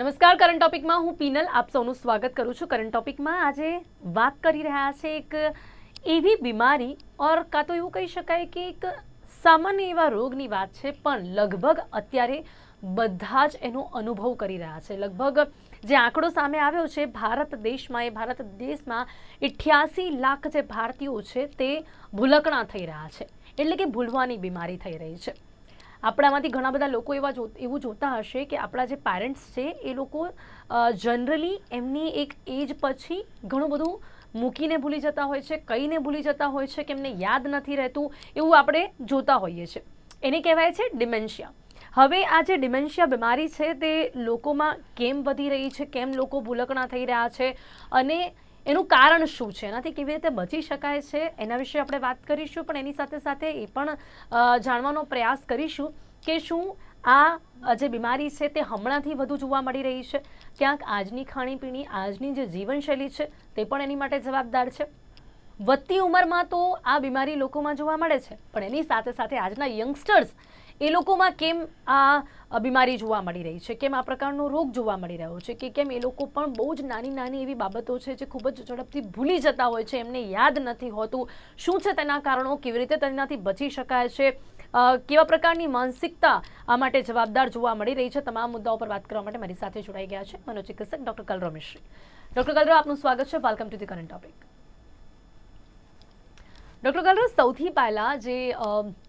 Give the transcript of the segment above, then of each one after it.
નમસ્કાર કરંટ ટોપિકમાં હું પીનલ આપ સૌનું સ્વાગત કરું છું. કરંટ ટોપિકમાં આજે વાત કરી રહ્યા છે એક એવી બીમારી ઓર કાં તો એવું કહી શકાય કે એક સામાન્ય એવા રોગની વાત છે, પણ લગભગ અત્યારે બધા જ એનો અનુભવ કરી રહ્યા છે. લગભગ જે આંકડો સામે આવ્યો છે, ભારત દેશમાં એ ભારત દેશમાં ઇઠ્યાસી લાખ જે ભારતીયો છે, તે ભૂલકણા થઈ રહ્યા છે. એટલે કે ભૂલવાની બીમારી થઈ રહી છે. આપણામાંથી ઘણા બધા લોકો એવા જો એવું જોતા હશે કે આપણા જે પેરેન્ટ્સ છે, એ લોકો જનરલી એમની એક એજ પછી ઘણું બધું મૂકીને ભૂલી જતા હોય છે, કહીને ભૂલી જતા હોય છે કે એમને યાદ નથી રહેતું, એવું આપણે જોતા હોઈએ છીએ. એને કહેવાય છે ડિમેન્શિયા હવે આ જે ડિમેન્શિયા બીમારી છે તે લોકોમાં કેમ વધી રહી છે, કેમ લોકો ભૂલકણા થઈ રહ્યા છે અને એનું કારણ શું છે? એનાથી કેવી રીતે બચી શકાય છે? એના વિશે આપણે વાત કરીશું, પણ એની સાથે સાથે એ પણ જાણવાનો પ્રયાસ કરીશું કે શું આ જે બીમારી છે તે હમણાંથી વધુ જોવા મળી રહી છે? ક્યાંક આજની ખાણીપીણી, આજની જે જીવનશૈલી છે તે પણ એની માટે જવાબદાર છે? વધતી ઉંમરમાં તો આ બીમારી લોકોમાં જોવા મળે છે, પણ એની સાથે સાથે આજના યંગસ્ટર્સ એ લોકોમાં કેમ આ બીમારી જોવા મળી રહી છે? કેમ આ પ્રકારનો રોગ જોવા મળી રહ્યો છે? કે કેમ એ લોકો પણ બહુ જ નાની નાની એવી બાબતો છે જે ખૂબ જ ઝડપથી ભૂલી જતા હોય છે, એમને યાદ નથી હોતું. શું છે તેના કારણો? કેવી રીતે તેનાથી બચી શકાય છે? કેવા પ્રકારની માનસિકતા આ માટે જવાબદાર જોવા મળી રહી છે? તમામ મુદ્દાઓ પર વાત કરવા માટે મારી સાથે જોડાઈ ગયા છે મનોચિકિત્સક ડોક્ટર કલરો મિશ્રી. ડોક્ટર કલરો આપનું સ્વાગત છે. Welcome to the current topic doctor colour સૌથી પહેલાં જે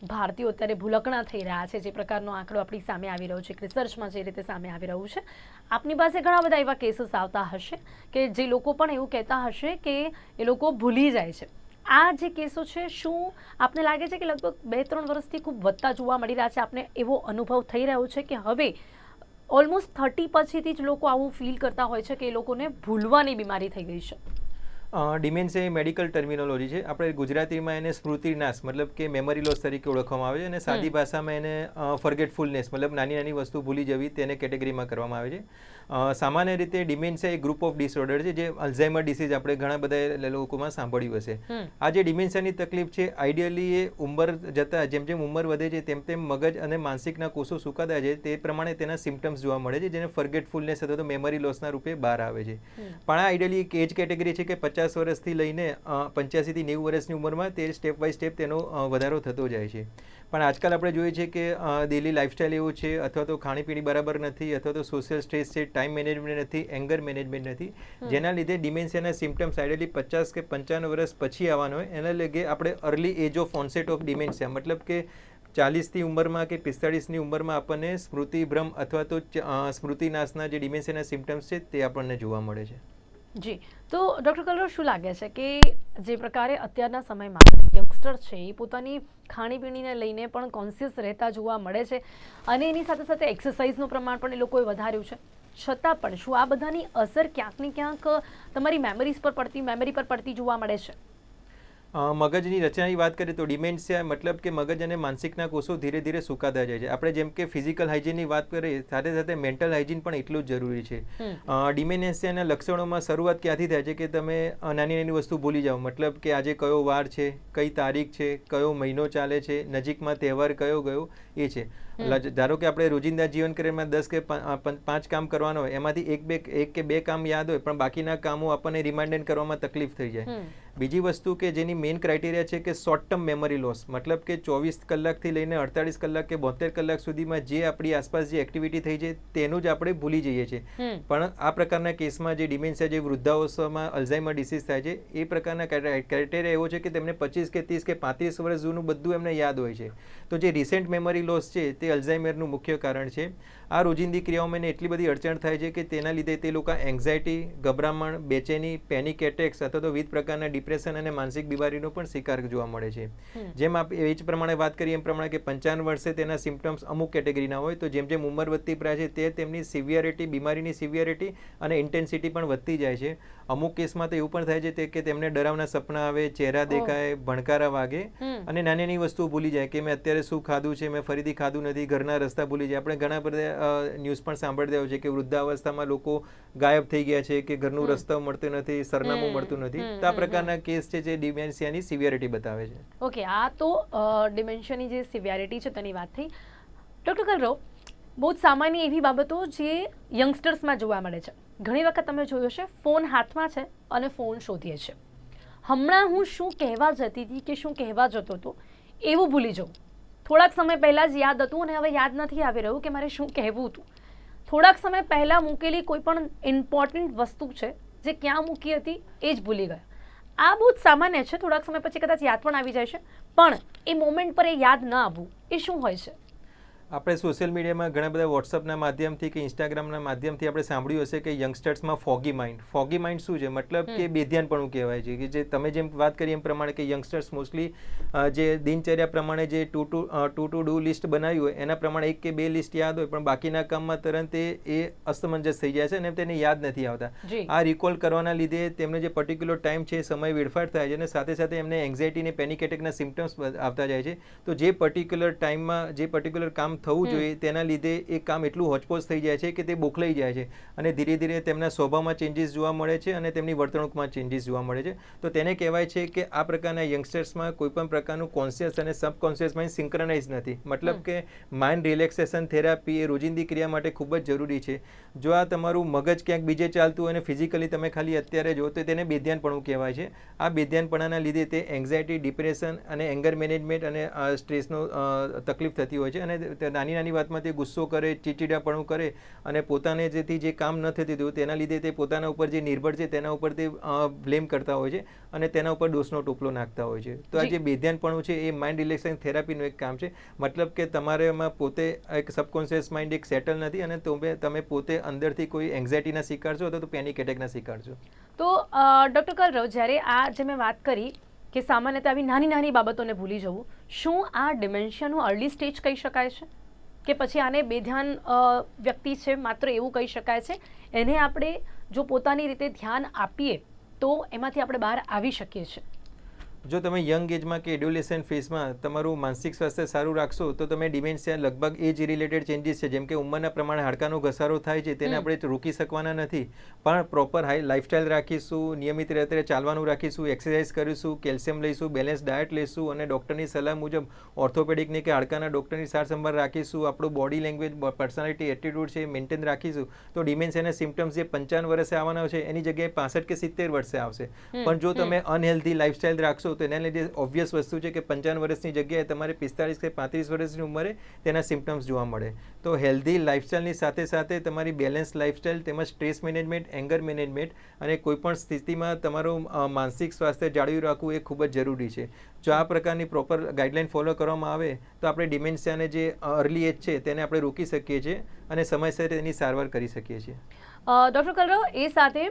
ભારતીયો અત્યારે ભૂલકણા થઈ રહ્યા છે, જે પ્રકારનો આંકડો આપણી સામે આવી રહ્યો છે, રિસર્ચમાં જે રીતે સામે આવી રહ્યું છે, આપની પાસે ઘણા બધા એવા કેસીસ આવતા હશે કે જે લોકો પણ એવું કહેતા હશે કે એ લોકો ભૂલી જાય છે. આ જે કેસો છે, શું આપને લાગે છે કે લગભગ બે ત્રણ વર્ષથી ખૂબ વધતા જોવા મળી રહ્યા છે? આપને એવો અનુભવ થઈ રહ્યો છે કે હવે ઓલમોસ્ટ થર્ટી પછીથી જ લોકો આવું ફીલ કરતા હોય છે કે એ લોકોને ભૂલવાની બીમારી થઈ ગઈ છે? ડિમેન્સ એ મેડિકલ ટર્મિનોલોજી છે. આપણે ગુજરાતીમાં એને સ્મૃતિનાશ મતલબ કે મેમરી લોસ તરીકે ઓળખવામાં આવે છે અને સાદી ભાષામાં એને ફર્ગેટફુલનેસ મતલબ નાની નાની વસ્તુ ભૂલી જવી તેને કેટેગરીમાં કરવામાં આવે છે. સામાન્ય રીતે dementia a group of disorder છે જે અલ્ઝાઇમર ડિસીઝ આપણે ઘણા બધા લોકોમાં સાંભળ્યું હશે. આ જે ડિમેન્શિયાની તકલીફ છે આઈડિયલી એ ઉંમર જતાં જેમ જેમ ઉંમર વધે છે તેમ તેમ મગજ અને માનસિકના કોષો સુકાતા છે તે પ્રમાણે તેના સિમ્ટમ્સ જોવા મળે છે જેને ફર્ગેટફુલનેસ અથવા તો મેમરી લોસના રૂપે બહાર આવે છે. પણ આ આઈડિયલી એક એજ કેટેગરી છે કે પચાસ વર્ષથી લઈને પંચ્યાસીથી નેવું વર્ષની ઉંમરમાં તે સ્ટેપ બાય સ્ટેપ તેનો વધારો થતો જાય છે. પણ આજકાલ આપણે જોઈએ છે કે ડેલી લાઇફસ્ટાઈલ એવું છે અથવા તો ખાણીપીણી બરાબર નથી અથવા તો સોશિયલ સ્ટ્રેસ છે ટાઈમ મેનેજમેન્ટ નથી એંગર મેનેજમેન્ટ નથી જેના લીધે ડિમેન્શિયાના સિમ્ટમ્સ આઈડલી પચાસ કે પંચાવન વર્ષ પછી આવવાનો હોય. એના લીધે આપણે early age of onset of dementia મતલબ કે ચાલીસની ઉંમરમાં કે પિસ્તાળીસની ઉંમરમાં આપણને સ્મૃતિભ્રમ અથવા તો સ્મૃતિનાશના જે ડિમેન્શિયાના સિમ્ટમ્સ છે તે આપણને જોવા મળે છે. જી. તો ડૉક્ટર કલરો શું લાગે છે કે જે પ્રકારે અત્યારના સમયમાં યંગસ્ટર છે, એ પોતાની ખાણીપીણીને લઈને પણ કોન્શિયસ રહેતા જોવા મળે છે અને એની સાથે સાથે એક્સરસાઇઝનું પ્રમાણ પણ એ લોકોએ વધાર્યું છે. છતાં પણ શું આ બધાની અસર ક્યાંક ને ક્યાંક તમારી મેમરીઝ પર પડતી મેમરી પર પડતી જોવા મળે છે? મગજની રચનાની વાત કરીએ તો ડિમેન્શિયા મતલબ કે મગજ અને માનસિકના કોષો ધીરે ધીરે સુકાતા જાય છે. આપણે જેમ કે ફિઝિકલ હાઇજીનની વાત કરીએ સાથે સાથે મેન્ટલ હાઇજીન પણ એટલું જ જરૂરી છે. ડિમેન્શિયાના લક્ષણોમાં શરૂઆત ક્યાંથી થાય છે કે તમે નાની નાની વસ્તુ ભૂલી જાઓ? મતલબ કે આજે કયો વાર છે કઈ તારીખ છે કયો મહિનો ચાલે છે નજીકમાં તહેવાર કયો ગયો એ છે. ધારો કે આપણે રોજિંદા જીવન કરીમાં દસ કે પાંચ કામ કરવાનો હોય એમાંથી એક બે એક કે બે કામ યાદ હોય પણ બાકીના કામો આપણને રિમાઇન્ડેડ કરવામાં તકલીફ થઈ જાય. બીજી વસ્તુ કે જેની મેઇન ક્રાઇટેરિયા છે કે શોર્ટ ટર્મ મેમરી લોસ મતલબ કે ચોવીસ કલાકથી લઈને અડતાલીસ કલાક કે બોતેર કલાક સુધીમાં જે આપણી આસપાસ જે એક્ટિવિટી થઈ છે તેનું જ આપણે ભૂલી જઈએ છીએ. પણ આ પ્રકારના કેસમાં જે ડિમેન્શિયા જે વૃદ્ધાવસ્થામાં અલ્ઝાઇમર ડિસીઝ થાય છે એ પ્રકારના ક્રાઇટેરિયા એવો છે કે તેમને પચીસ કે ત્રીસ કે પાંત્રીસ વર્ષ જૂનું બધું એમને યાદ હોય છે. તો જે રિસેન્ટ મેમરી લોસ છે તે અલ્ઝાઇમરનું મુખ્ય કારણ છે. આ રોજિંદી ક્રિયાઓમાં એટલી બધી અડચણ થાય છે કે તેના લીધે તે લોકો એન્ઝાયટી ગભરામણ બેચેની પેનિક એટેક્સ અથવા તો વિવિધ પ્રકારના ડિપ્રેશન અને માનસિક બીમારીનો પણ શિકાર જોવા મળે છે. જેમ આપ એ જ પ્રમાણે વાત કરીએ એમ પ્રમાણે કે પંચાવન વર્ષે તેના સિમ્ટમ્સ અમુક કેટેગરીના હોય તો જેમ જેમ ઉંમર વધતી જાય છે તે તેમની સિવિયરિટી બીમારીની સિવિયરિટી અને ઇન્ટેન્સિટી પણ વધતી જાય છે. અમુક કેસમાં તો એવું પણ થાય છે તે કે તેમને ડરાવના સપના આવે ચહેરા દેખાય ભણકારા વાગે અને નાની નાની વસ્તુઓ ભૂલી જાય કે મેં અત્યારે શું ખાધું છે મેં ફરીથી ખાધું નથી ઘરના રસ્તા ભૂલી જાય. આપણે ઘણા બધા ન્યૂઝ પણ સાંભળતા હોય છે કે વૃદ્ધાવસ્થામાં લોકો ગાયબ થઈ ગયા છે કે ઘરનું રસ્તો મળતો નથી સરનામું મળતું નથી. તો આ પ્રકારના કેસ છે જે ડિમેન્શિયાની સિવિયરિટી બતાવે છે. ઓકે આ તો ડિમેન્શિયાની જે સિવિયારિટી છે તેની વાત થઈ. ડૉક્ટર કલરો બહુ જ સામાન્ય એવી બાબતો જે યંગસ્ટર્સમાં જોવા મળે છે. ઘણી વખત તમે જોયું હશે ફોન હાથમાં છે અને ફોન શોધીએ છે. હમણાં હું શું કહેવા જતી હતી કે શું કહેવા જતો હતો એવું ભૂલી જાઉં. થોડાક સમય પહેલાં જ યાદ હતું અને હવે યાદ નથી આવી રહ્યું કે મારે શું કહેવું હતું. થોડાક સમય પહેલાં મૂકેલી કોઈ પણ ઇમ્પોર્ટન્ટ વસ્તુ છે, જે ક્યાં મૂકી હતી એ જ ભૂલી ગયા. આ બહુ જ સામાન્ય છે, થોડાક સમય પછી કદાચ યાદ પણ આવી જાય છે. પણ એ મોમેન્ટ પર એ યાદ ન આવવું, એ શું હોય છે? આપણે સોશિયલ મીડિયામાં ઘણા બધા વોટ્સઅપના માધ્યમથી કે ઇન્સ્ટાગ્રામના માધ્યમથી આપણે સાંભળ્યું હશે કે યંગસ્ટર્સમાં ફોગી માઇન્ડ ફોગી માઇન્ડ શું છે? મતલબ કે બેધ્યાનપણું કહેવાય છે કે જે તમે જેમ વાત કરી એમ પ્રમાણે કે યંગસ્ટર્સ મોસ્ટલી જે દિનચર્યા પ્રમાણે જે to to to to do list બનાવ્યું હોય એના પ્રમાણે એક કે બે લિસ્ટ યાદ હોય પણ બાકીના કામમાં તરત એ અસ્તમંજસ થઈ જાય છે અને તેને યાદ નથી આવતા. આ રિકોલ કરવાના લીધે તેમને જે પર્ટિક્યુલર ટાઈમ છે એ સમય વેડફાટ થાય છે અને સાથે સાથે એમને એન્ઝાયટી અને પેનિક એટેકના સિમ્ટમ્સ આવતા જાય છે. તો જે પર્ટિક્યુલર ટાઈમમાં જે પર્ટિક્યુલર કામ થવું જોઈએ તેના લીધે એ કામ એટલું હોચપોચ થઈ જાય છે કે તે બોખલાઈ જાય છે અને ધીરે ધીરે તેમના સ્વભાવમાં ચેન્જીસ જોવા મળે છે અને તેમની વર્તણૂકમાં ચેન્જીસ જોવા મળે છે. તો તેને કહેવાય છે કે આ પ્રકારના યંગસ્ટર્સમાં કોઈપણ પ્રકારનું કોન્શિયસ અને સબકોન્શિયસ માઇન્ડ સિંક્રનાઇઝ નથી. મતલબ કે માઇન્ડ રિલેક્સેશન થેરાપી એ રોજિંદી ક્રિયા માટે ખૂબ જ જરૂરી છે. જો આ તમારું મગજ ક્યાંક બીજે ચાલતું હોય અને ફિઝિકલી તમે ખાલી અત્યારે જો તો તેને બેધ્યાનપણું કહેવાય છે. આ બેધ્યાનપણાના લીધે તે એન્ઝાયટી ડિપ્રેશન અને એંગર મેનેજમેન્ટ અને સ્ટ્રેસનો તકલીફ થતી હોય છે અને નાની નાની વાતમાં તે ગુસ્સો કરે ચીચીડાપણું કરે અને પોતાને જેથી જે કામ ન થતી હતું તેના લીધે તે પોતાના ઉપર જે નિર્ભર છે તેના ઉપર તે બ્લેમ કરતા હોય છે અને તેના ઉપર દોષનો ટોપલો નાખતા હોય છે. તો આ જે. બેધ્યાનપણું છે એ માઇન્ડ રિલેક્સેશન થેરાપીનું એક કામ છે. મતલબ કે તમારે એમાં પોતે એક સબકોન્શિયસ માઇન્ડ એક સેટલ નથી અને તમે તમે પોતે અંદરથી કોઈ એન્ઝાયટીના શિકાર છો અથવા તો પેનિક એટેકના શિકાર છો તો ડૉક્ટર કલરવ જ્યારે આ જે મેં વાત કરી કે સામાન્યતા આવી નાની નાની બાબતોને ભૂલી જવું શું આ ડિમેન્શિયાનું અર્લી સ્ટેજ કહી શકાય છે? કે પછી આને બેધ્યાન વ્યક્તિ છે માત્ર એવું કહી શકાય છે. એને આપણે જો પોતાની રીતે ધ્યાન આપીએ તો એમાંથી આપણે બહાર આવી શકીએ છીએ. જો તમે યંગ એજમાં કે એડ્યુલેશન ફેઝમાં તમારું માનસિક સ્વાસ્થ્ય સારું રાખશો તો તમે ડિમેન્શિયા લગભગ એજ રિલેટેડ ચેન્જીસ છે. જેમ કે ઉંમરના પ્રમાણે હાડકાનો ઘસારો થાય છે તેને આપણે રોકી શકવાના નથી. પણ પ્રોપર હાઈ લાઇફસ્ટાઇલ રાખીશું નિયમિત રીતે ચાલવાનું રાખીશું એક્સરસાઇઝ કરીશું કેલ્શિયમ લઈશું બેલેન્સ ડાયટ લઈશું અને ડૉક્ટરની સલાહ મુજબ ઓર્થોપેડિકની કે હાડકાના ડૉક્ટરની સાર સંભાળ રાખીશું. આપણું બોડી લેંગ્વેજ પર્સનાલિટી એટીટ્યુડ છે મેન્ટેન રાખીશું. તો ડિમેન્શિયાના સિમ્ટમ્સ જે પંચાવન વર્ષે આવવાના છે એની જગ્યાએ પાસઠ કે સિત્તેર વર્ષે આવશે. પણ જો તમે અનહેલ્ધી લાઇફસ્ટાઇલ રાખશો તો એના લીધે ઓબ્વિયસ વસ્તુ છે કે પંચાવન વર્ષની જગ્યાએ તમારે પિસ્તાળીસ કે પાંત્રીસ વર્ષની ઉંમરે તેના સિમ્ટમ્સ જોવા મળે. તો હેલ્ધી લાઇફસ્ટાઇલની સાથે સાથે તમારી બેલેન્સ લાઇફસ્ટાઇલ તેમજ સ્ટ્રેસ મેનેજમેન્ટ એંગર મેનેજમેન્ટ અને કોઈપણ સ્થિતિમાં તમારું માનસિક સ્વાસ્થ્ય જાળવી રાખવું એ ખૂબ જ જરૂરી છે. જો આ પ્રકારની પ્રોપર ગાઈડલાઇન ફોલો કરવામાં આવે, તો આપણે ડિમેન્શિયાને જે અર્લી એજ છે તેને આપણે રોકી શકીએ છીએ અને સમયસર તેની સારવાર કરી શકીએ છીએ. ડૉક્ટર કલરવ, એ સાથે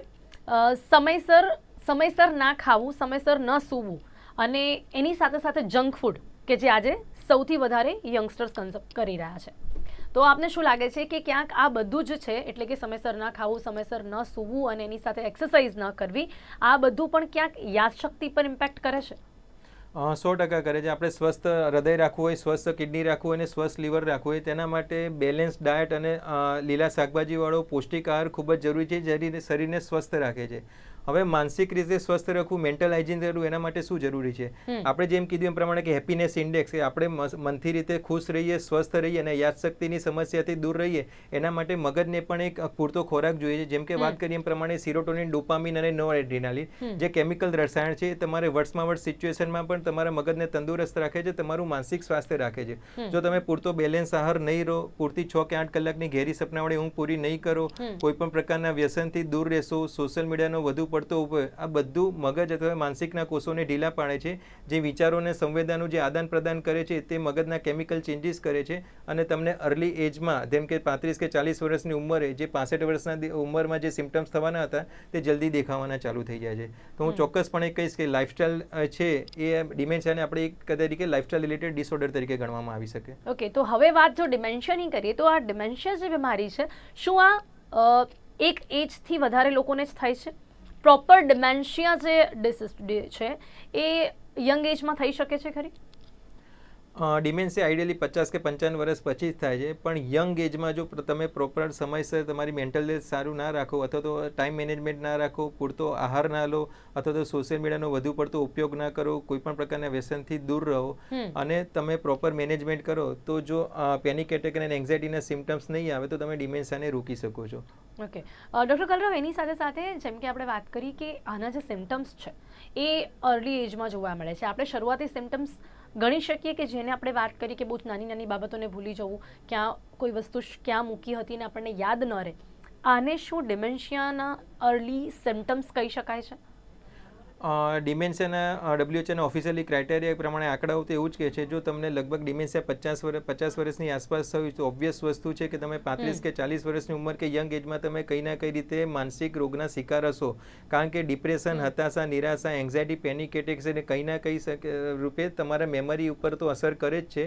સમયસર સમયસર ના ખાવું, સમયસર ન સૂવું અને એની સાથે સાથે જંક ફૂડ કે જે આજે સૌથી વધારે યંગસ્ટર્સ કન્ઝમ કરી રહ્યા છે. તો આપને શું લાગે છે કે ક્યાંક આ બધું જ છે, એટલે કે સમયસર ના ખાવું, સમયસર ન સૂવું અને એની સાથે એક્સરસાઇઝ ન કરવી, આ બધું પણ ક્યાંક યાદશક્તિ પર ઇમ્પેક્ટ કરે છે? સો ટકા કરે છે. આપણે સ્વસ્થ હૃદય રાખવું હોય, સ્વસ્થ કિડની રાખવું હોય અને સ્વસ્થ લીવર રાખવું હોય, તેના માટે બેલેન્સ ડાયટ અને લીલા શાકભાજીવાળો પૌષ્ટિક આહાર ખૂબ જ જરૂરી છે, જે શરીરને સ્વસ્થ રાખે છે. હવે માનસિક રીતે સ્વસ્થ રાખવું મેન્ટલ હાઇજીન રહેવું એના માટે શું જરૂરી છે? આપણે જેમ કીધું એમ પ્રમાણે કે હેપીનેસ ઇન્ડેક્સ કે આપણે મનથી રીતે ખુશ રહીએ સ્વસ્થ રહીએ અને યાદશક્તિની સમસ્યાથી દૂર રહીએ એના માટે મગજને પણ એક પૂરતો ખોરાક જોઈએ. છે જેમ કે વાત કરીએ એમ પ્રમાણે સિરોટોનિન ડોપામિન અને નો એડ્રિનાલિન જે કેમિકલ રસાયણ છે એ તમારે વર્ષમાં વર્ષ સિચ્યુએશનમાં પણ તમારા મગજને તંદુરસ્ત રાખે છે તમારું માનસિક સ્વાસ્થ્ય રાખે છે. જો તમે પૂરતો બેલેન્સ આહાર નહીં રહો પૂરતી છ કે આઠ કલાકની ઘેરી સપનાવાળી ઊંઘ પૂરી નહીં કરો. કોઈ પણ પ્રકારના વ્યસનથી દૂર રહેશો સોશિયલ મીડિયાનો વધુ પડતો ઉપયોગ આ બધું મગજ અથવા માનસિકના કોષોને ઢીલા પાડે છે. જે વિચારોને સંવેદનાનું જે આદાન પ્રદાન કરે છે તે મગજના કેમિકલ ચેન્જીસ કરે છે. અને તમને અર્લી એજમાં જેમ કે પાંત્રીસ કે ચાલીસ વર્ષની ઉંમરે જે પાસઠ વર્ષના ઉંમરમાં જે સિમ્ટમ્સ થવાના હતા તે જલ્દી દેખાવાના ચાલુ થઈ જાય છે. તો હું ચોક્કસપણે કહીશ કે લાઇફસ્ટાઇલ છે એ ડિમેન્શિયાને આપણે એક તરીકે લાઇફસ્ટાઇલ રિલેટેડ ડિસઓર્ડર તરીકે ગણવામાં આવી શકે. ઓકે તો હવે વાત જો ડિમેન્શિયાની કરીએ તો આ ડિમેન્શિયા જે બીમારી છે શું આ એક એજથી વધારે લોકોને જ થાય છે? પ્રોપર ડિમેન્શિયા જે ડિસીઝ છે એ યંગ એજમાં થઈ શકે છે ખરી? ડિમેન્સી આઈડિયલી પચાસ કે પંચાવન વર્ષ પછી જ થાય છે. પણ યંગ એજમાં જો તમે પ્રોપર સમયસર તમારી મેન્ટલ હેલ્થ સારું ના રાખો અથવા તો ટાઈમ મેનેજમેન્ટ ના રાખો પૂરતો આહાર ના લો અથવા તો સોશિયલ મીડિયાનો વધુ પડતો ઉપયોગ ના કરો કોઈ પણ પ્રકારના વ્યસનથી દૂર રહો અને તમે પ્રોપર મેનેજમેન્ટ કરો તો જો પેનિક એટેક અને એન્ઝાઇટીના સિમ્ટમ્સ નહીં આવે તો તમે ડિમેન્સિયાને રોકી શકો છો. ઓકે ડૉક્ટર કલરવ એની સાથે સાથે જેમ કે આપણે વાત કરી કે આના જે સિમ્ટમ્સ છે એ અર્લી એજમાં જોવા મળે છે. આપણે શરૂઆતી સિમ્ટમ્સ ગણી શકીએ કે જેને આપણે વાત કરી કે બહુ જ નાની નાની બાબતોને ભૂલી જવું, ક્યાં કોઈ વસ્તુ ક્યાં મૂકી હતી ને આપણને યાદ ન રહે. આને શું ડિમેન્શિયાના અર્લી સિમ્ટમ્સ કહી શકાય છે? ડિમેન્શિયાના ડબ્લ્યુએચઓના ઓફિશિયલી ક્રાઇટેરિયા પ્રમાણે આંકડાઓ તો એવું જ કહે છે જો તમને લગભગ ડિમેન્શિયા પચાસ વર્ષ પચાસ વર્ષની આસપાસ થયું તો ઓબ્વિયસ વસ્તુ છે કે તમે પાંત્રીસ કે ચાલીસ વર્ષની ઉંમર કે યંગ એજમાં તમે કંઈ ના કઈ રીતે માનસિક રોગના શિકાર હશો. કારણ કે ડિપ્રેશન હતાશા નિરાશા એન્ઝાયટી પેનિક એટેક્સ અને કંઈ ના કંઈ રૂપે તમારા મેમરી ઉપર તો અસર કરે જ છે.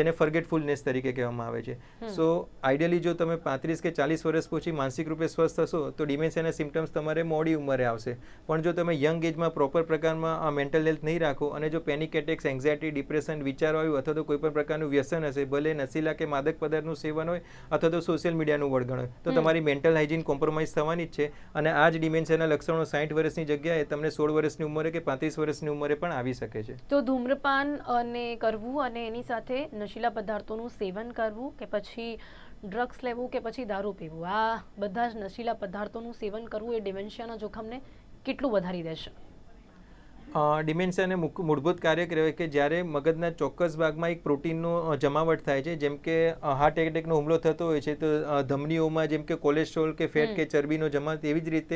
જેને ફર્ગેટફુલનેસ તરીકે કહેવામાં આવે છે. સો આઈડિયલી જો તમે પાંત્રીસ કે ચાલીસ વર્ષ પછી માનસિક રૂપે સ્વસ્થ હશો તો ડિમેન્શિયાના સિમ્ટમ્સ તમારે મોડી ઉંમરે આવશે. પણ જો તમે યંગ એજમાં પ્રોપર પ્રકારમાં મેન્ટલ હેલ્થ નહીં રાખો અને જો પેનિક એટેક્સ એન્ઝાયટી ડિપ્રેશન વિચારો આવ્યું અથવા તો કોઈ પણ પ્રકારનું વ્યસન હશે ભલે નશીલા કે માદક પદાર્થનું સેવન હોય અથવા તો સોશિયલ મીડિયાનું વળગણ હોય તો તમારી મેન્ટલ હાઇજીન કોમ્પ્રોમાઇઝ થવાની જ છે અને આ જ ડિમેન્શિયાના લક્ષણો સાઠ વર્ષની જગ્યાએ તમને સોળ વર્ષની ઉંમરે કે પાંત્રીસ વર્ષની ઉંમરે પણ આવી શકે છે. તો ધૂમ્રપાન અને કરવું અને એની સાથે નશીલા પદાર્થોનું સેવન કરવું કે પછી ડ્રગ્સ લેવું કે પછી દારૂ પીવું આ બધા જ નશીલા પદાર્થોનું સેવન કરવું એ ડિમેન્શિયાના જોખમને કેટલું વધારી દેશે? ડિમેન્શિયાને મૂળભૂત કાર્ય કહેવાય કે જ્યારે મગજના ચોક્કસ ભાગમાં એક પ્રોટીનનો જમાવટ થાય છે જેમ કે હાર્ટ એટેકનો હુમલો થતો હોય છે તો ધમનીઓમાં જેમ કે કોલેસ્ટ્રોલ કે ફેટ કે ચરબીનો જમા તેવી જ રીતે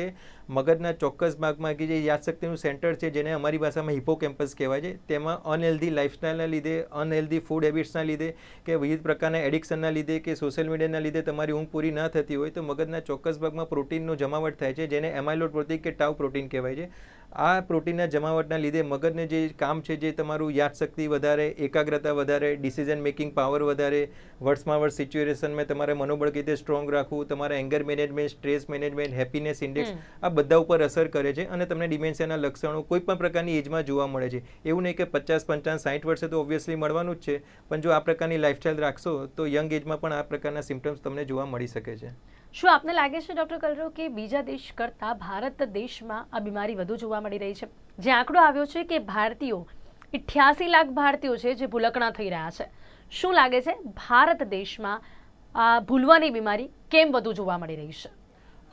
મગજના ચોક્કસ ભાગમાં કે જે યાદશક્તિનું સેન્ટર છે જેને અમારી ભાષામાં હિપો કેમ્પસ કહેવાય છે તેમાં અનહેલ્ધી લાઇફસ્ટાઇલના લીધે અનહેલ્ધી ફૂડ હેબિટ્સના લીધે કે વિવિધ પ્રકારના એડિક્શનના લીધે કે સોશિયલ મીડિયાના લીધે તમારી ઊંઘ પૂરી ન થતી હોય તો મગજના ચોક્કસ ભાગમાં પ્રોટીનનો જમાવટ થાય છે જેને એમાઇલોડ પ્રોટીન કે ટાઉ પ્રોટીન કહેવાય છે. આ પ્રોટીનના જમાવટના લીધે મગજને જે કામ છે જે તમારું યાદશક્તિ વધારે એકાગ્રતા વધારે ડિસિઝન મેકિંગ પાવર વધારે વર્ષમાં વર્ષ સિચ્યુએશનમાં તમારે મનોબળ કઈ રીતે સ્ટ્રોંગ રાખવું તમારા anger management stress management happiness index આ બધા ઉપર અસર કરે છે અને તમને ડિમેન્શિયાના લક્ષણો કોઈ પણ પ્રકારની એજમાં જોવા મળે છે. એવું નહીં કે પચાસ પંચાવન સાઠ વર્ષે તો ઓબ્વિયસલી મળવાનું જ છે પણ જો આ પ્રકારની લાઇફસ્ટાઇલ રાખશો તો યંગ એજમાં પણ આ પ્રકારના સિમ્ટમ્સ તમને જોવા મળી શકે છે. શું આપને લાગે છે, ડૉક્ટર કલરો કે બીજા દેશ કરતાં ભારત દેશમાં આ બીમારી વધુ જોવા મળી રહી છે? જે આંકડો આવ્યો છે કે ભારતીયો, ઇઠ્યાસી લાખ ભારતીયો છે જે ભૂલકણા થઈ રહ્યા છે. શું લાગે છે, ભારત દેશમાં આ ભૂલવાની બીમારી કેમ વધુ જોવા મળી રહી છે?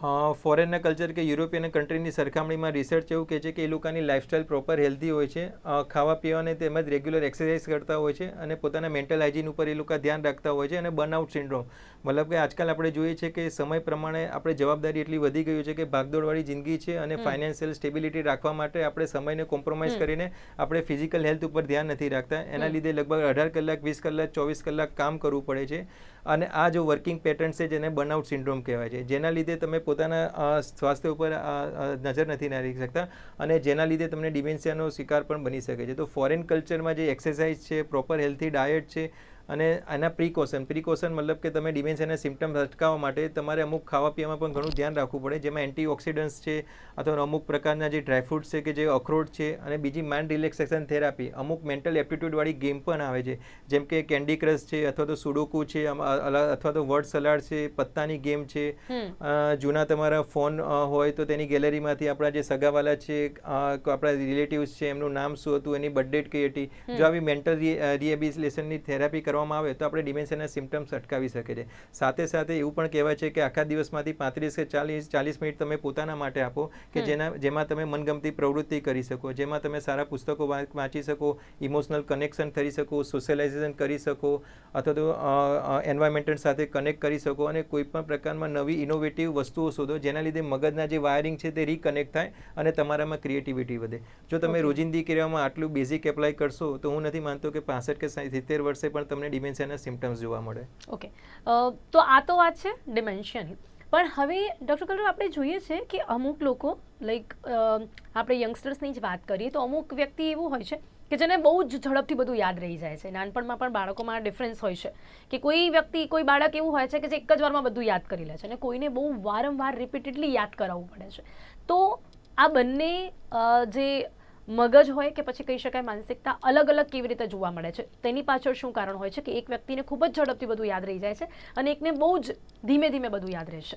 ફોરેનના કલ્ચર કે યુરોપિયન કન્ટ્રીની સરખામણીમાં રિસર્ચ એવું કહે છે કે એ લોકોની લાઇફસ્ટાઇલ પ્રોપર હેલ્ધી હોય છે ખાવા પીવાને તેમજ રેગ્યુલર એક્સરસાઇઝ કરતા હોય છે અને પોતાના મેન્ટલ હાઇજીન ઉપર એ લોકો ધ્યાન રાખતા હોય છે અને બર્નઆઉટ સિન્ડ્રોમ મતલબ કે આજકાલ આપણે જોઈએ છે કે સમય પ્રમાણે આપણે જવાબદારી એટલી વધી ગયું છે કે ભાગદોડવાળી જિંદગી છે અને. ફાઇનાન્શિયલ સ્ટેબિલિટી રાખવા માટે આપણે સમયને કોમ્પ્રોમાઇઝ કરીને આપણે ફિઝિકલ હેલ્થ ઉપર ધ્યાન નથી રાખતા. એના લીધે લગભગ અઢાર કલાક વીસ કલાક ચોવીસ કલાક કામ કરવું પડે છે અને આ જો વર્કિંગ પેટર્ન છે જેને બર્નઆઉટ સિન્ડ્રોમ કહેવાય છે. જેના લીધે તમે પોતાના સ્વાસ્થ્ય ઉપર નજર નથી નાખી શકતા અને જેના લીધે તમને ડિમેન્શિયાનો શિકાર પણ બની શકે છે. તો ફોરેન કલ્ચરમાં જે એક્સરસાઇઝ છે પ્રોપર હેલ્થી ડાયટ છે અને આના પ્રિકોશન પ્રિકોશન મતલબ કે તમે ડિમેન્શિયાના સિમ્ટમ્સ અટકાવવા માટે તમારે અમુક ખાવા પીવામાં પણ ઘણું ધ્યાન રાખવું પડે જેમાં એન્ટીઓક્સિડન્ટ્સ છે અથવા અમુક પ્રકારના જે ડ્રાયફ્રૂટ્સ છે કે જે અખરોટ છે અને બીજી માઇન્ડ રિલેક્સેશન થેરાપી અમુક મેન્ટલ એપ્ટિટ્યૂડવાળી ગેમ પણ આવે છે. જેમ કે કેન્ડી ક્રશ છે અથવા તો સુડોકુ છે અથવા તો વર્ડ સલાડ છે પત્તાની ગેમ છે. જૂના તમારા ફોન હોય તો તેની ગેલેરીમાંથી આપણા જે સગાવાલા છે આપણા રિલેટિવ્સ છે એમનું નામ શું હતું એની બર્થડેટ કઈ હતી. જો આવી મેન્ટલ રિહેબિલિટેશનની થેરાપી કરવામાં આવે તો આપણે ડિમેન્શિયાના સિમ્ટમ્સ અટકાવી શકે છે સાથે સાથે એવું પણ કહેવાય છે કે આખા દિવસમાંથી પાંત્રીસ કે ચાલીસ ચાલીસ મિનિટ તમે પોતાના માટે આપો કે જેના જેમાં તમે મનગમતી પ્રવૃત્તિ કરી શકો જેમાં તમે સારા પુસ્તકો વાંચી શકો ઇમોશનલ કનેક્શન કરી શકો સોશિયલાઇઝેશન કરી શકો અથવા તો એન્વાયરમેન્ટ સાથે કનેક્ટ કરી શકો અને કોઈ પણ પ્રકારમાં નવી ઇનોવેટિવ વસ્તુઓ શોધો જેના લીધે મગજના જે વાયરિંગ છે તે રીકનેક્ટ થાય અને તમારામાં ક્રિએટિવિટી વધે. જો તમે રોજિંદી ક્રિયામાં આટલું બેઝિક એપ્લાય કરશો તો હું નથી માનતો કે પાસઠ કે સિત્તેર વર્ષે પણ તમને ડિમેન્શિયાના સિમ્ટમ્સ જોવા મળે. ઓકે તો આ તો વાત છે ડિમેન્શિયાની પણ હવે ડૉક્ટર કલર આપણે જોઈએ છે કે અમુક લોકો લાઈક આપણે યંગસ્ટર્સની જ વાત કરીએ, તો અમુક વ્યક્તિ એવું હોય છે કે જેને બહુ જ ઝડપથી બધું યાદ રહી જાય છે. નાનપણમાં પણ બાળકોમાં ડિફરન્સ હોય છે કે કોઈ વ્યક્તિ, કોઈ બાળક એવું હોય છે કે જે એક જ વારમાં બધું યાદ કરી લે છે અને કોઈને બહુ વારંવાર રિપીટેડલી યાદ કરાવવું પડે છે. તો આ બંને જે મગજ હોય કે પછી કહી શકાય માનસિકતા અલગ અલગ કેવી રીતે જોવા મળે છે? તેની પાછળ શું કારણ હોય છે કે એક વ્યક્તિને ખૂબ જ ઝડપથી બધું યાદ રહી જાય છે અને એકને બહુ જ ધીમે ધીમે બધું યાદ રહેશે?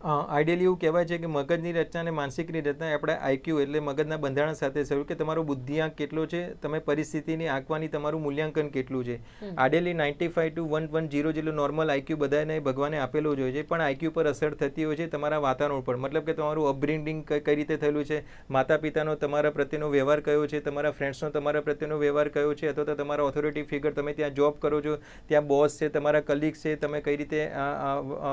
આઈડિયલી એવું કહેવાય છે કે મગજની રચના અને માનસિકની રચના આપણે આઈક્યુ એટલે મગજના બંધારણ સાથે શરૂ કે તમારો બુદ્ધિઆંક કેટલો છે તમે પરિસ્થિતિની આંકવાની તમારું મૂલ્યાંકન કેટલું છે. Ideally ninety five to one one zero જેટલો નોર્મલ આઈક્યુ બધાને ભગવાને આપેલો જ હોય છે પણ આઈક્યુ પર અસર થતી હોય છે તમારા વાતાવરણ પર મતલબ કે તમારું અપબ્રિંડિંગ કઈ રીતે થયેલું છે માતા પિતાનો તમારા પ્રત્યેનો વ્યવહાર કયો છે તમારા ફ્રેન્ડ્સનો તમારા પ્રત્યેનો વ્યવહાર કયો છે અથવા તો તમારા ઓથોરિટી ફિગર તમે ત્યાં જોબ કરો છો ત્યાં બોસ છે તમારા કલીગ છે તમે કઈ રીતે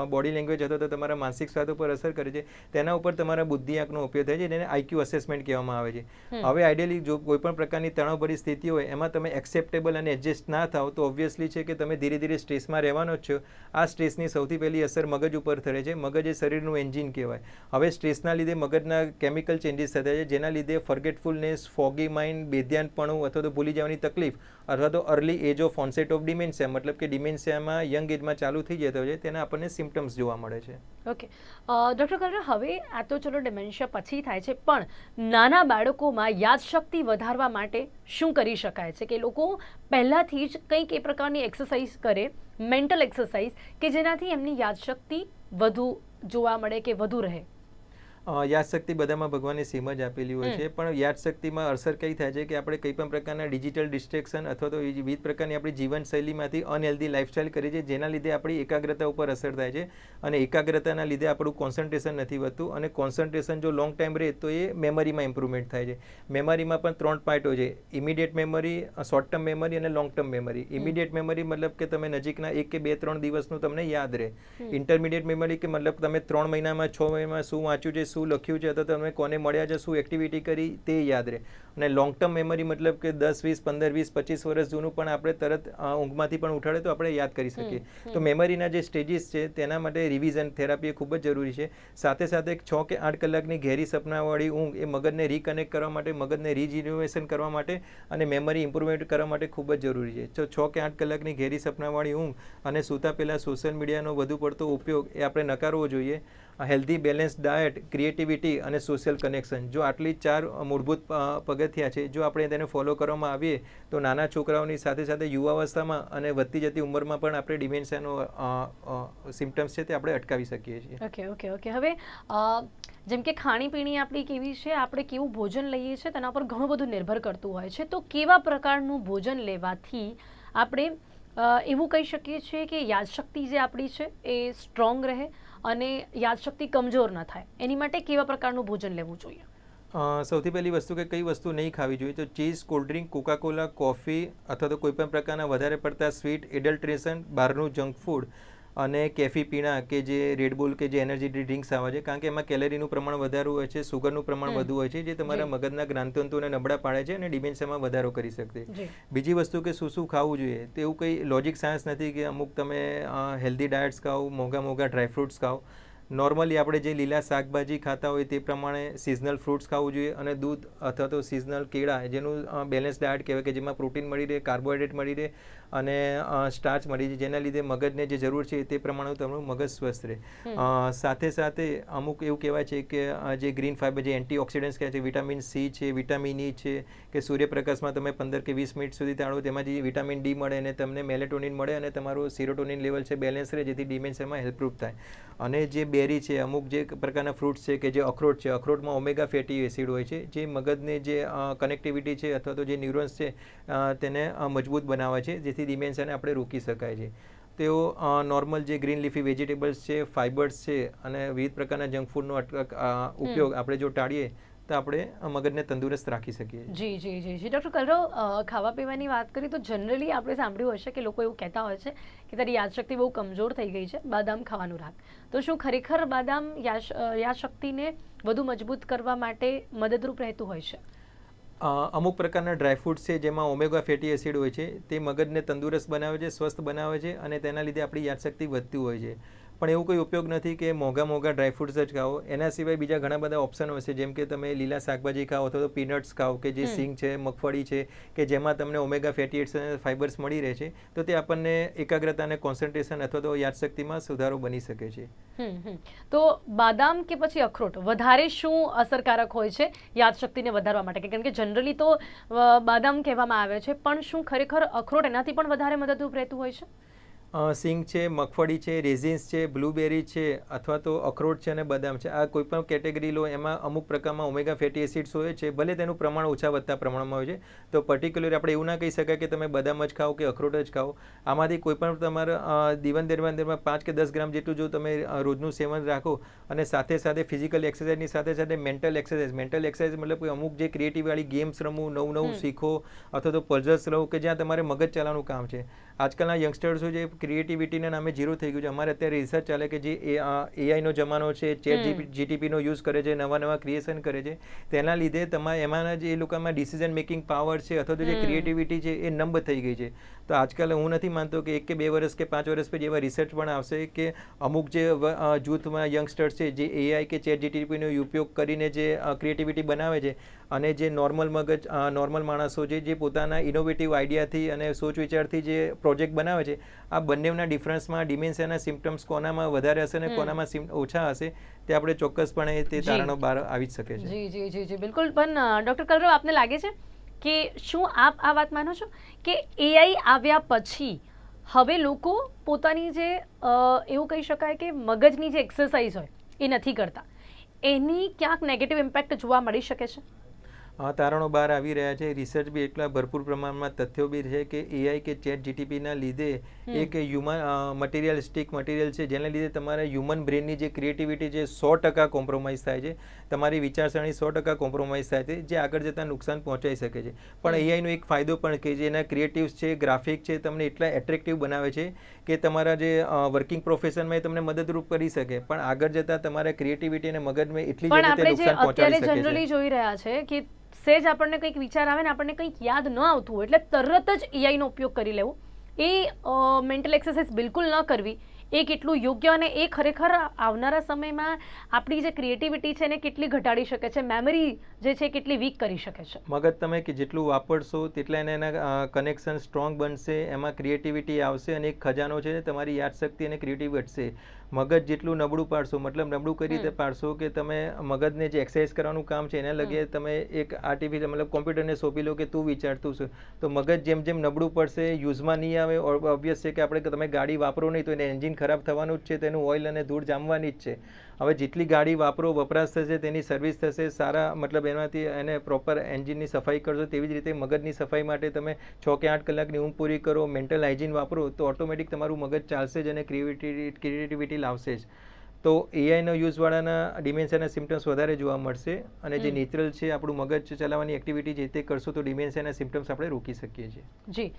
બોડી લેંગ્વેજ અથવા તો તમારા માનસિક સ્વાદ પર અસર કરે છે તેના ઉપર તમારા બુદ્ધિઆંકનો ઉપયોગ થાય છે જેને આઈક્યુ અસેસમેન્ટ કહેવામાં આવે છે. હવે આઈડિયલી જો કોઈ પણ પ્રકારની તણાવભરી સ્થિતિ હોય એમાં તમે એક્સેપ્ટેબલ અને એડજસ્ટ ના થાવ તો ઓબ્વિયસલી છે કે તમે ધીરે ધીરે સ્ટ્રેસમાં રહેવાનો જ છો. આ સ્ટ્રેસની સૌથી પહેલી અસર મગજ ઉપર થશે છે. મગજ એ શરીરનું એન્જિન કહેવાય. હવે સ્ટ્રેસના લીધે મગજના કેમિકલ ચેન્જીસ થતા છે જેના લીધે ફર્ગેટફુલનેસ ફોગી માઇન્ડ બેધ્યાનપણું અથવા તો ભૂલી જવાની તકલીફ અથવા તો early age of onset of dementia મતલબ કે ડિમેન્શિયામાં યંગ એજમાં ચાલુ થઈ જતો હોય છે તેના આપણને સિમ્ટમ્સ જોવા મળે છે. ઓકે ડૉક્ટર કરણ, હવે આ તો ચલો ડિમેન્શિયા પછી થાય છે, પણ નાના બાળકોમાં યાદશક્તિ વધારવા માટે શું કરી શકાય છે? કે લોકો પહેલાંથી જ કંઈક એ પ્રકારની એક્સરસાઇઝ કરે મેન્ટલ એક્સરસાઇઝ કે જેનાથી એમની યાદશક્તિ વધુ જોવા મળે કે વધુ રહે? યાદશક્તિ બધામાં ભગવાને સેમ જ આપેલી હોય છે પણ યાદશક્તિમાં અસર કઈ થાય છે કે આપણે કંઈ પણ પ્રકારના ડિજિટલ ડિસ્ટ્રેક્શન અથવા તો વિવિધ પ્રકારની આપણી જીવનશૈલીમાંથી અનહેલ્ધી લાઇફસ્ટાઇલ કરી છે જેના લીધે આપણી એકાગ્રતા ઉપર અસર થાય છે અને એકાગ્રતાના લીધે આપણું કોન્સન્ટ્રેશન નથી વધતું અને કોન્સન્ટ્રેશન જો લોંગ ટાઈમ રહે તો એ મેમરીમાં ઇમ્પ્રુવમેન્ટ થાય છે. મેમરીમાં પણ ત્રણ પાર્ટો છે immediate memory short term memory અને long term memory. Immediate memory મતલબ કે તમે નજીકના એક કે બે ત્રણ દિવસનું તમને યાદ રહે. ઇન્ટરમીડિયેટ મેમરી કે મતલબ તમે ત્રણ મહિનામાં છ મહિનામાં શું વાંચ્યું છે શું લખ્યું છે અથવા તમે કોને મળ્યા છે શું એક્ટિવિટી કરી તે યાદ રહે. અને લોંગ ટર્મ મેમરી મતલબ કે દસ વીસ પંદર વીસ પચીસ વર્ષ જૂનું પણ આપણે તરત ઊંઘમાંથી પણ ઉઠાડે તો આપણે યાદ કરી શકીએ. તો મેમરીના જે સ્ટેજીસ છે તેના માટે રિવિઝન થેરાપી એ ખૂબ જ જરૂરી છે. સાથે સાથે છ કે આઠ કલાકની ઘેરી સપનાવાળી ઊંઘ એ મગજને રિકનેક્ટ કરવા માટે મગજને રિજિન્યુએશન કરવા માટે અને મેમરી ઇમ્પ્રુવમેન્ટ કરવા માટે ખૂબ જ જરૂરી છે. તો છ કે આઠ કલાકની ઘેરી સપનાવાળી ઊંઘ અને સૂતા પહેલાં સોશિયલ મીડિયાનો વધુ પડતો ઉપયોગ એ આપણે નકારવો જોઈએ. હેલ્ધી બેલેન્સ ડાયટ ક્રિએટિવિટી અને સોશિયલ કનેક્શન જો આટલી ચાર મૂળભૂત પગથિયા છે, જો આપણે તેને ફોલો કરવામાં આવીએ, તો નાના છોકરાઓની સાથે સાથે યુવાવસ્થામાં અને વધતી જતી ઉંમરમાં પણ આપણે ડિમેન્શિયાનો સિમ્ટમ્સ છે તે આપણે અટકાવી શકીએ છીએ. ઓકે ઓકે ઓકે હવે જેમ કે ખાણીપીણી આપણી કેવી છે, આપણે કેવું ભોજન લઈએ છીએ, તેના પર ઘણું બધું નિર્ભર કરતું હોય છે. તો કેવા પ્રકારનું ભોજન લેવાથી આપણે એવું કહી શકીએ છીએ કે યાદશક્તિ જે આપણી છે, એ સ્ટ્રોંગ રહે અને યાદશક્તિ કમજોર ન થાય. એની માટે કેવા પ્રકારનું ભોજન લેવું જોઈએ? સૌથી પહેલી વસ્તુ કે કઈ વસ્તુ નહીં ખાવી જોઈએ, તો cheese, cold drink, Coca Cola, coffee, અથવા તો કોઈપણ પ્રકારના વધારે પડતા સ્વીટ, એડલ્ટ્રેશન, બહારનું જંક ફૂડ અને કેફી પીણા કે જે રેડબુલ કે જે એનર્જી ડ્રિંક્સ આવે છે કારણ કે એમાં કેલેરીનું પ્રમાણ વધારું હોય છે સુગરનું પ્રમાણ વધુ હોય છે જે તમારા મગજના જ્ઞાનતંતુને નબળા પાડે છે અને ડિમેન્શિયામાં વધારો કરી શકે બીજી વસ્તુ કે શું શું ખાવું જોઈએ તેવું એવું કંઈ લોજિક સાયન્સ નથી કે અમુક તમે હેલ્ધી ડાયટ્સ ખાઓ મોંઘા મોંઘા ડ્રાયફ્રૂટ્સ ખાઓ. નોર્મલી આપણે જે લીલા શાકભાજી ખાતા હોય તે પ્રમાણે સિઝનલ ફ્રૂટ્સ ખાવું જોઈએ અને દૂધ અથવા તો સિઝનલ કેળા જેનું બેલેન્સ ડાયટ કહેવાય કે જેમાં પ્રોટીન મળી રહે કાર્બોહાઈડ્રેટ મળી રહે અને સ્ટાર્ચ મળી જાય જેના લીધે મગજને જે જરૂર છે તે પ્રમાણે તમારું મગજ સ્વસ્થ રહે. સાથે સાથે અમુક એવું કહેવાય છે કે જે ગ્રીન ફાઇબર જે એન્ટીઓક્સિડન્ટ્સ કહે છે વિટામિન સી છે વિટામિન ઈ છે કે સૂર્યપ્રકાશમાં તમે પંદર કે વીસ મિનિટ સુધી તાળો તેમાં જે વિટામિન ડી મળે અને તમને મેલેટોનિન મળે અને તમારું સિરોટોનિન લેવલ છે બેલેન્સ રહે જેથી ડિમેન્શિયામાં હેલ્પરૂપ થાય. અને જે બેરી છે અમુક જે પ્રકારના ફ્રૂટ્સ છે કે જે અખરોટ છે અખરોટમાં ઓમેગા ફેટી એસિડ હોય છે જે મગજને જે કનેક્ટિવિટી છે અથવા તો જે ન્યુરોન્સ છે તેને મજબૂત બનાવે છે જેથી ડિમેન્શિયાને આપણે રોકી શકાય છે. તેઓ નોર્મલ જે ગ્રીન લીફી વેજીટેબલ્સ છે ફાઇબર્સ છે અને વિવિધ પ્રકારના જંક ફૂડનો ઉપયોગ આપણે જો ટાળીએ તો આપણે મગજને તંદુરસ્ત રાખી શકીએ જી જી જી જી. ડૉક્ટર કલરવ ખાવા પીવાની વાત કરીએ તો જનરલી આપણે સાંભળ્યું હશે કે લોકો એવું કહેતા હોય છે કે તારી યાદશક્તિ બહુ કમજોર થઈ ગઈ છે બાદામ ખાવાનું રાખ. તો શું ખરેખર બાદામ યાદ યાદશક્તિને વધુ મજબૂત કરવા માટે મદદરૂપ રહેતું હોય છે? અમુક પ્રકારના ડ્રાયફ્રૂટ્સ છે, જેમાં ઓમેગા ફેટી એસિડ હોય છે, તે મગજને તંદુરસ્ત બનાવે છે, સ્વસ્થ બનાવે છે અને તેના લીધે આપણી યાદશક્તિ વધતી હોય છે. પણ એવું કોઈ ઉપયોગ નથી કે મોંઘા મોંઘા ડ્રાયફ્રૂટ્સ જ ખાઓ એના સિવાય બીજા ઘણા બધા ઓપ્શનો હશે જેમ કે તમે લીલા શાકભાજી ખાઓ અથવા તો પીનટ્સ ખાઓ કે જે. સિંગ છે મગફળી છે કે જેમાં તમને ઓમેગા ફેટી એડ્સ અને ફાઇબર્સ મળી રહે છે તો તે આપણને એકાગ્રતા અને કોન્સન્ટ્રેશન અથવા તો યાદશક્તિમાં સુધારો બની શકે છે. તો બાદામ કે પછી અખરોટ વધારે શું અસરકારક હોય છે યાદશક્તિને વધારવા માટે કારણ કે જનરલી તો બાદામ કહેવામાં આવે છે પણ શું ખરેખર અખરોટ એનાથી પણ વધારે મદદરૂપ રહેતું હોય છે સિંગ છે મગફળી છે રેઝિન્સ છે બ્લૂબેરી છે અથવા તો અખરોટ છે અને બદામ છે. આ કોઈ પણ કેટેગરી લો એમાં અમુક પ્રકારમાં ઓમેગા ફેટી એસિડ્સ હોય છે. ભલે તેનું પ્રમાણ ઓછા વધતા પ્રમાણમાં હોય છે. તો પર્ટિક્યુલર આપણે એવું ના કહી શકાય કે તમે બદામ જ ખાઓ કે અખરોટ જ ખાઓ. આમાંથી કોઈપણ તમારા દિવન દીવન દરમિયાન દરમિયાન પાંચ કે દસ ગ્રામ જેટલું જો તમે રોજનું સેવન રાખો અને સાથે સાથે ફિઝિકલ એક્સરસાઇઝની સાથે સાથે મેન્ટલ એક્સરસાઇઝ મેન્ટલ એક્સરસાઇઝ મતલબ કોઈ અમુક જે ક્રિએટિવવાળી ગેમ્સ રમવું નવું નવું શીખો અથવા તો પઝલ્સ રહો કે જ્યાં તમારે મગજ ચલાવવાનું કામ છે. આજકાલના યંગસ્ટર્સો જે ક્રિએટિવિટીના નામે ઝીરો થઈ ગયું છે. અમારે અત્યારે રિસર્ચ ચાલે કે જે એઆઈનો જમાનો છે ચેટ. જીટીપીનો યુઝ કરે છે નવા નવા ક્રિએશન કરે છે. તેના લીધે તમારે એમાંના જે એ લોકોમાં ડિસિઝન મેકિંગ પાવર છે અથવા તો જે ક્રિએટિવિટી છે એ નંબ થઈ ગઈ છે. તો આજકાલ હું નથી માનતો કે એક કે બે વર્ષ કે પાંચ વર્ષ પછી એવા રિસર્ચ પણ આવશે કે અમુક જે જૂથમાં યંગસ્ટર્સ છે જે એઆઈ કે ચેટ જીટીપીનો ઉપયોગ કરીને જે ક્રિએટિવિટી બનાવે છે અને જે નોર્મલ મગજ નોર્મલ માણસો છે જે પોતાના ઇનોવેટિવ આઈડિયાથી અને સોચ વિચારથી જે પ્રોજેક્ટ બનાવે છે. આ બંનેના ડિફરન્સમાં ડિમેન્શિયાના સિમ્ટમ્સ કોનામાં વધારે હશે અને કોનામાં ઓછા હશે તે આપણે ચોક્કસપણે તે. તારણો બહાર આવી જ શકે છે. જી જી જી જી બિલકુલ. પણ ડૉક્ટર કલરવ આપને લાગે છે કે શું આપ આ વાત માનો છો? કે એઆઈ આવ્યા પછી હવે લોકો પોતાની જે એવું કહી શકાય કે મગજની જે એક્સરસાઇઝ હોય એ નથી કરતા. એની ક્યાંક નેગેટિવ ઇમ્પેક્ટ જોવા મળી શકે છે? તારણો બહાર આવી રહ્યા છે. રિસર્ચ બી એટલા ભરપૂર પ્રમાણમાં તથ્યો બી છે કે એઆઈ કે ચેટ જીટીપીના લીધે. એક હ્યુમન મટીરિયલિસ્ટિક મટીરિયલ છે. જેના લીધે તમારા હ્યુમન બ્રેનની જે ક્રિએટિવિટી છે સો ટકા કોમ્પ્રોમાઇઝ થાય છે. તમારી વિચારસરણી સો ટકા કોમ્પ્રોમાઇઝ થાય છે. જે આગળ જતાં નુકસાન પહોંચાઈ શકે છે. પણ એઆઈનો એક ફાયદો પણ કે જે એના ક્રિએટિવ્સ છે ગ્રાફિક છે તમને એટલા એટ્રેક્ટિવ બનાવે છે કે તમારા જે વર્કિંગ પ્રોફેશનમાં એ તમને મદદરૂપ કરી શકે. પણ આગળ જતાં તમારા ક્રિએટિવિટી અને મગજમાં એટલી જ રીતે નુકસાન પહોંચાડી શકે છે. જોઈ રહ્યા છે કે સેજ આપણને કંઈક વિચાર આવે ને આપણને કંઈક યાદ ન આવતું હોય, એટલે તરત જ એઆઈનો ઉપયોગ કરી લેવો. એ મેન્ટલ એક્સરસાઇઝ બિલકુલ ન કરવી. એ કેટલું યોગ્ય અને એ ખરેખર આવનારા સમયમાં આપણી જે ક્રિએટિવિટી છે એને કેટલી ઘટાડી શકે છે. મેમરી જે છે કેટલી વીક કરી શકે છે. મગજ તમે કે જેટલું વાપરશો તેટલા એને એના કનેક્શન સ્ટ્રોંગ બનશે એમાં ક્રિએટિવિટી આવશે અને એક ખજાનો છે તમારી યાદશક્તિ અને ક્રિએટિવ વધશે. મગજ જેટલું નબળું પાડશો મતલબ નબળું કઈ રીતે પાડશો કે તમે મગજને જે એક્સરસાઇઝ કરવાનું કામ છે એના લગે તમે એક આર્ટિફિશિયલ મતલબ કોમ્પ્યુટરને સોંપી લો કે તું વિચારતું છે. તો મગજ જેમ જેમ નબળું પડશે યુઝમાં નહીં આવે ઓબ્વિયસ છે કે આપણે તમે ગાડી વાપરો નહીં તો એને એન્જિન ખરાબ થવાનું જ છે તેનું ઓઇલ અને ધૂળ જામવાની જ છે. હવે જેટલી ગાડી વાપરો વપરાશ થશે તેની સર્વિસ થશે સારા મતલબ એમાંથી એને પ્રોપર એન્જિનની સફાઈ કરશો તેવી જ રીતે મગજની સફાઈ માટે તમે છ કે આઠ કલાકની ઊંઘ પૂરી કરો મેન્ટલ હાઇજીન વાપરો તો ઓટોમેટિક તમારું મગજ ચાલશે જ અને ક્રિએટિવિટી ક્રિએટિવિટી લાવશે જ. તો એઆઈનો યુઝવાળાના ડિમેન્શિયાના સિમ્ટમ્સ વધારે જોવા મળશે અને જે નેચરલ છે આપણું મગજ ચલાવવાની એક્ટિવિટી જે તે કરશો તો ડિમેન્શિયાના સિમ્ટમ્સ આપણે રોકી શકીએ છીએ. જી.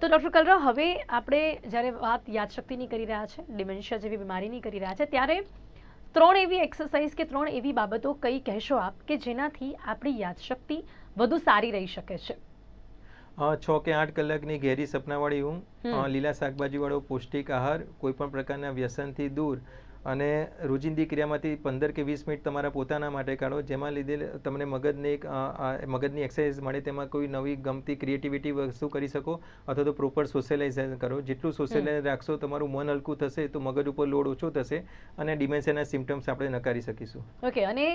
તો ડૉક્ટર કલરા હવે આપણે જ્યારે વાત યાદશક્તિની કરી રહ્યા છે ડિમેન્શિયા જેવી બીમારીની કરી રહ્યા છે ત્યારે ત્રણ એવી એક્સરસાઇઝ કે ત્રણ એવી બાબતો કઈ કહેશો આપ કે જેનાથી આપણી યાદશક્તિ વધુ સારી રહી શકે છે? છ કે આઠ કલાકની ઘેરી સપનાવાળી ઊંઘ લીલા શાકભાજીવાળો પૌષ્ટિક આહાર કોઈ પણ પ્રકારના વ્યસનથી દૂર અને રોજિંદી ક્રિયામાંથી પંદર કે વીસ મિનિટ તમારા પોતાના માટે કાઢો. જેમાં લીધે તમને મગજને એક મગજની એક્સરસાઇઝ મળે તેમાં કોઈ નવી ગમતી ક્રિએટિવિટી વસ્તુ કરી શકો અથવા તો પ્રોપર સોશિયલાઇઝેશન કરો. જેટલું સોશિયલાઇઝ રાખશો તમારું મન હલકું થશે તો મગજ ઉપર લોડ ઓછો થશે અને ડિમેન્શિયાના સિમ્ટમ્સ આપણે નકારી શકીશું. ઓકે અને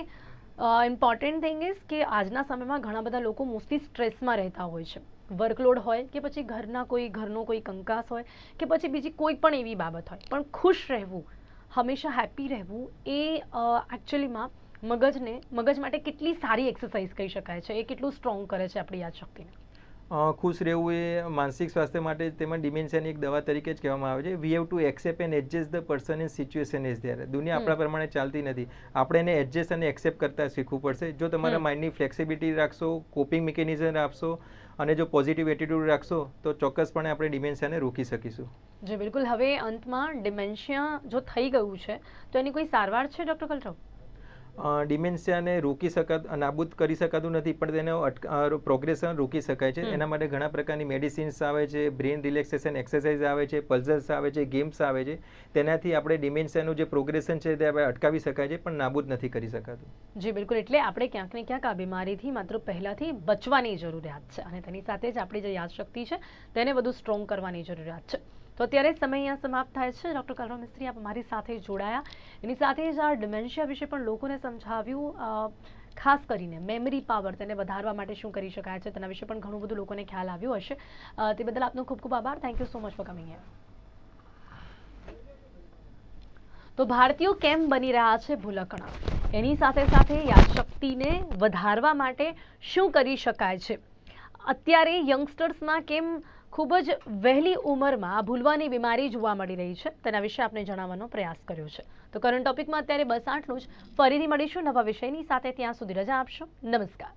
ઇમ્પોર્ટન્ટ થિંગ ઇઝ કે આજના સમયમાં ઘણા બધા લોકો મોસ્ટલી સ્ટ્રેસમાં રહેતા હોય છે. વર્કલોડ હોય કે પછી ઘરના કોઈ ઘરનો કોઈ કંકાસ હોય કે પછી બીજી કોઈ પણ એવી બાબત હોય. પણ ખુશ રહેવું હંમેશા હેપી રહેવું એ એકચ્યુઅલીમાં મગજને મગજ માટે કેટલી સારી એક્સરસાઇઝ કહી શકાય છે એ કેટલું સ્ટ્રોંગ કરે છે આપણી યાદશક્તિને ખુશ રહેવું એ માનસિક સ્વાસ્થ્ય માટે તેમાં ડિમેન્શિયાની એક દવા તરીકે જ કહેવામાં આવે છે. We have to accept and adjust the person in situation is there દુનિયા આપણા પ્રમાણે ચાલતી નથી. આપણે એને એડજસ્ટ અને એક્સેપ્ટ કરતા શીખવું પડશે. જો તમારા માઇન્ડની ફ્લેક્સિબિલિટી રાખશો કોપિંગ મિકેનિઝમ રાખશો અને જો પોઝિટિવ એટીટ્યુડ રાખશો તો ચોક્કસપણે આપણે ડિમેન્શિયાને રોકી શકીશું. જી બિલકુલ. હવે અંતમાં ડિમેન્શિયા જો થઈ ગયું છે તો એની કોઈ સારવાર છે ડૉક્ટર કલરવ? ડિમેન્શિયાને રોકી શકાત નાબૂદ કરી શકાતું નથી પણ તેનો પ્રોગ્રેશન રોકી શકાય છે. એના માટે ઘણા પ્રકારની મેડિસિન્સ આવે છે બ્રેન રિલેક્સેશન એક્સરસાઇઝ આવે છે પલ્સર્સ આવે છે ગેમ્સ આવે છે. તેનાથી આપણે ડિમેન્શિયાનું જે પ્રોગ્રેશન છે તે આપણે અટકાવી શકાય છે પણ નાબૂદ નથી કરી શકાતું. જી બિલકુલ. એટલે આપણે ક્યાંક ને ક્યાંક આ બીમારીથી માત્ર પહેલાથી બચવાની જરૂરિયાત છે. અને તેની સાથે જ આપણી જે યાદશક્તિ છે તેને વધુ સ્ટ્રોંગ કરવાની જરૂરિયાત છે. તો અત્યારે સમય અહીંયા સમાપ્ત થાય છે. ડૉક્ટર કલરવ મિસ્ત્રી આપ મારી સાથે જોડાયા. એની સાથે જ આ ડિમેન્શિયા વિશે પણ લોકોને સમજાવ્યું. ખાસ કરીને મેમરી પાવર તેને વધારવા માટે શું કરી શકાય છે તેના વિશે પણ ઘણું બધું લોકોને ખ્યાલ આવ્યો હશે. તે બદલ આપનો ખૂબ ખૂબ આભાર. Thank you so much for coming તો ભારતીયો કેમ બની રહ્યા છે ભૂલકણા? એની સાથે સાથે યાદશક્તિને વધારવા માટે શું કરી શકાય છે? અત્યારે યંગસ્ટર્સમાં કેમ ખૂબ જ વહેલી ઉંમરમાં ભૂલવાની બીમારી જોવા મળી રહી છે. તેના વિશે આપણે જણાવવાનો પ્રયાસ કર્યો છે. તો કરંટ ટોપિકમાં અત્યારે બસ આટલું જ. ફરીથી મળીશું નવા વિષયની સાથે. ત્યાં સુધી રજા આપશો. નમસ્કાર.